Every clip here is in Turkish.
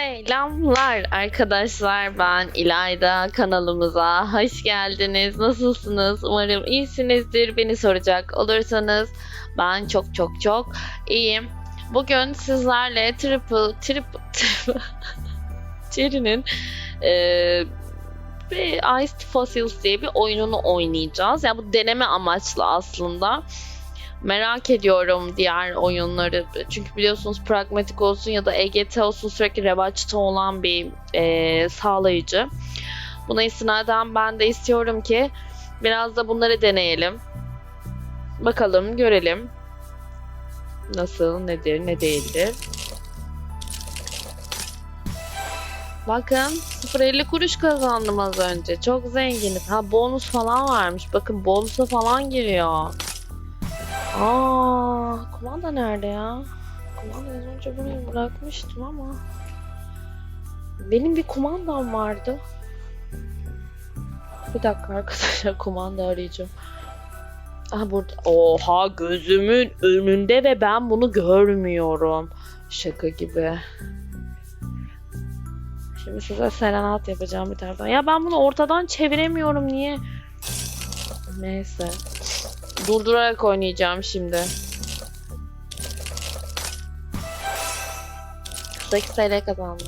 Selamlar arkadaşlar. Ben İlayda kanalımıza hoş geldiniz. Nasılsınız? Umarım iyisinizdir. Beni soracak olursanız ben çok çok çok iyiyim. Bugün sizlerle triple triple Cherry'nin bir Iced Fossils diye bir oyununu oynayacağız. Yani bu deneme amaçlı aslında merak ediyorum diğer oyunları. Çünkü biliyorsunuz pragmatik olsun ya da EGT olsun sürekli revaçta olan bir e, sağlayıcı. Buna istinaden ben de istiyorum ki biraz da bunları deneyelim. Bakalım, görelim. Nasıl, nedir, ne değildir. Bakın 0.50 kuruş kazandım az önce. Çok zenginiz. Ha bonus falan varmış. Bakın bonusa falan giriyor. Aa, kumanda nerede ya? Kumanda az önce buraya bırakmıştım ama. Benim bir kumandam vardı. Bir dakika arkadaşlar kumanda arayacağım. Aha burada. Oha gözümün önünde ve ben bunu görmüyorum. Şaka gibi. Şimdi size serenat yapacağım bir taraftan. Ya ben bunu ortadan çeviremiyorum niye? Neyse. Durdurarak oynayacağım şimdi. 8 TL kazandım.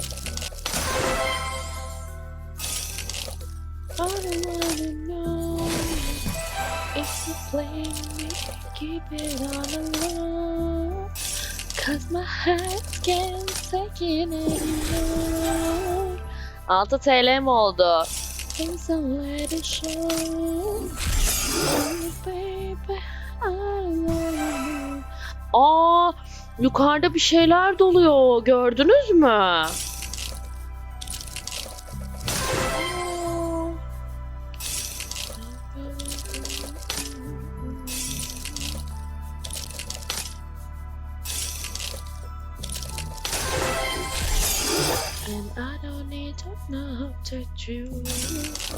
Cause my heart can't take it anymore. 6 TL mi oldu? Aa, yukarıda bir şeyler doluyor. Gördünüz mü?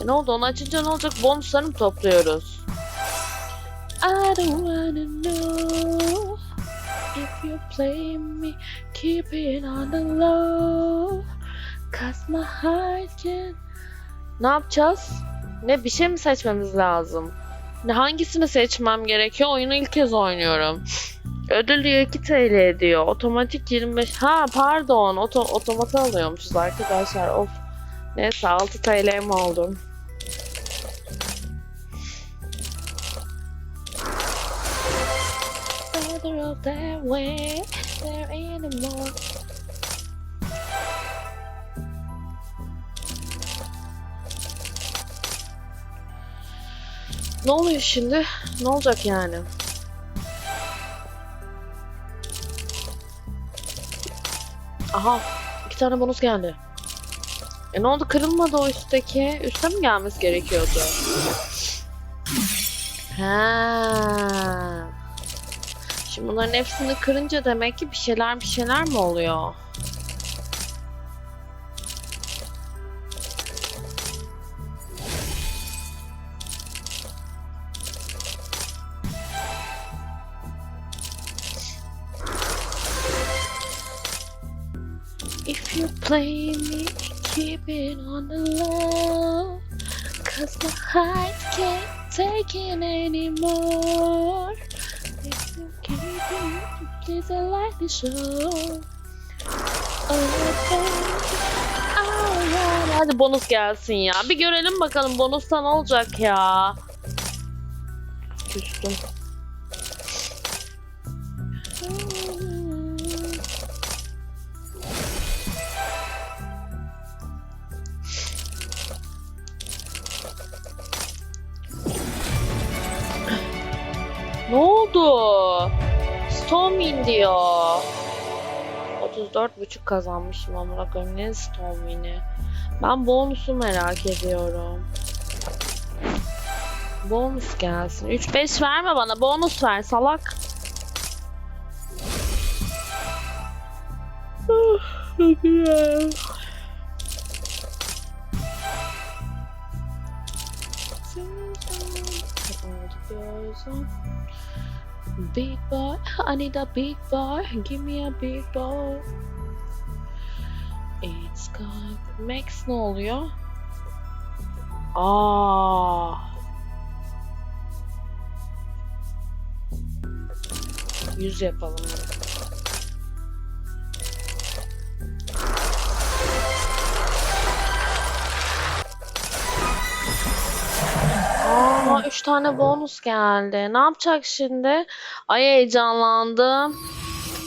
E ne oldu? Onu açınca ne olacak? Bonuslarını mı topluyoruz? I don't wanna know if you play me, keep it on the low. Cause my heart can... Ne yapacağız? Ne bir şey mi seçmemiz lazım? Ne hangisini seçmem gerekiyor? Oyunu ilk kez oynuyorum. Ödül diyor 2 TL diyor. Otomatik 25. Ha pardon. Oto otomata alıyormuşuz arkadaşlar. Of. Neyse 6 TL mi of that way, there anymore. Ne oluyor şimdi? Ne olacak yani? Aha, iki tane bonus geldi. E ne oldu? Kırılmadı o üstteki. Üste mi gelmesi gerekiyordu? Ha. Şimdi bunların hepsini kırınca demek ki bir şeyler bir şeyler mi oluyor? If you play me, keep it on the low. Cause my heart can't take it anymore. If you keep it, please I like the show. Hadi bonus gelsin ya. Bir görelim bakalım bonusta ne olacak ya. Küstüm. Ne oldu? Stormin diyor. 34.5 kazanmışım amına koyayım ne Stormin'i. Ben bonusu merak ediyorum. Bonus gelsin. 3-5 verme bana. Bonus ver salak. Big boy, I need a big boy. Give me a big boy. It Skype. Max ne oluyor? Aa. Yüz yapalım. Tane bonus geldi. Ne yapacak şimdi? Ay heyecanlandım.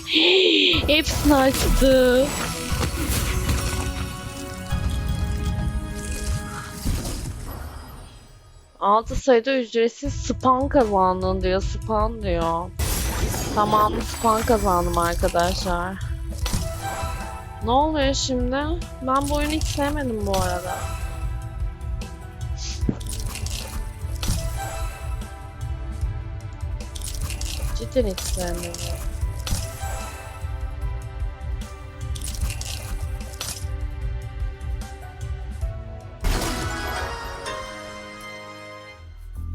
Hepsini açtı. Altı sayıda ücretsiz spam kazandın diyor. Spam diyor. Tamam spam kazandım arkadaşlar. Ne oluyor şimdi? Ben bu oyunu hiç sevmedim bu arada. Cidden hiç sevmedim.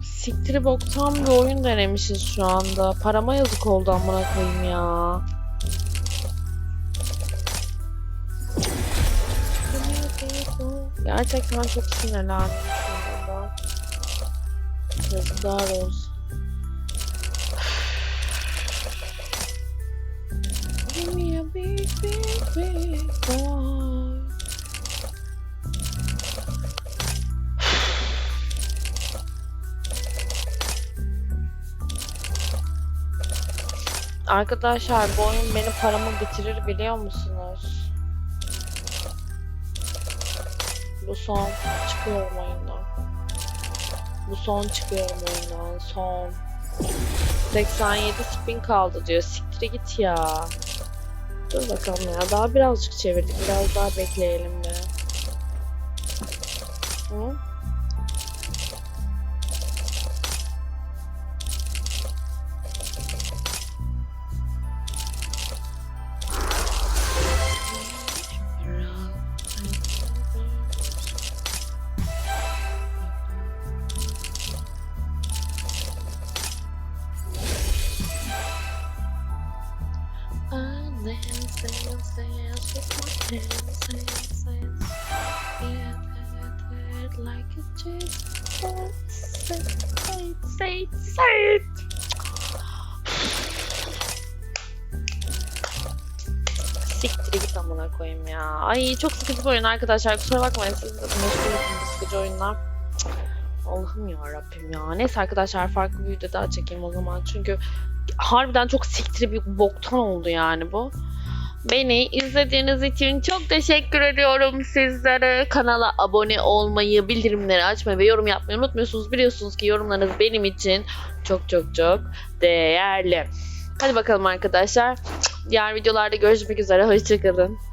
Siktiri boktan bir oyun denemişiz şu anda. Parama yazık oldu amına koyayım ya. Gerçekten çok sinirlendim şu anda. Yazıklar olsun. Big, big, big boy. Arkadaşlar bu oyun benim paramı bitirir biliyor musunuz? Bu son çıkıyorum oyundan. Bu son çıkıyorum oyundan. Son. 87 spin kaldı diyor. Siktir git ya. Dur bakalım ya. Daha birazcık çevirdik. Biraz daha bekleyelim be. Hı? Siktir git amına koyayım ya. Ay çok sıkıcı bir oyun arkadaşlar. Kusura bakmayın siz de meşgul sıkıcı oyunlar. Allah'ım ya Rabbim ya. Neyse arkadaşlar farklı bir video daha çekeyim o zaman. Çünkü harbiden çok siktir bir boktan oldu yani bu. Beni izlediğiniz için çok teşekkür ediyorum sizlere. Kanala abone olmayı, bildirimleri açmayı ve yorum yapmayı unutmuyorsunuz. Biliyorsunuz ki yorumlarınız benim için çok çok çok değerli. Hadi bakalım arkadaşlar. Diğer videolarda görüşmek üzere. Hoşçakalın.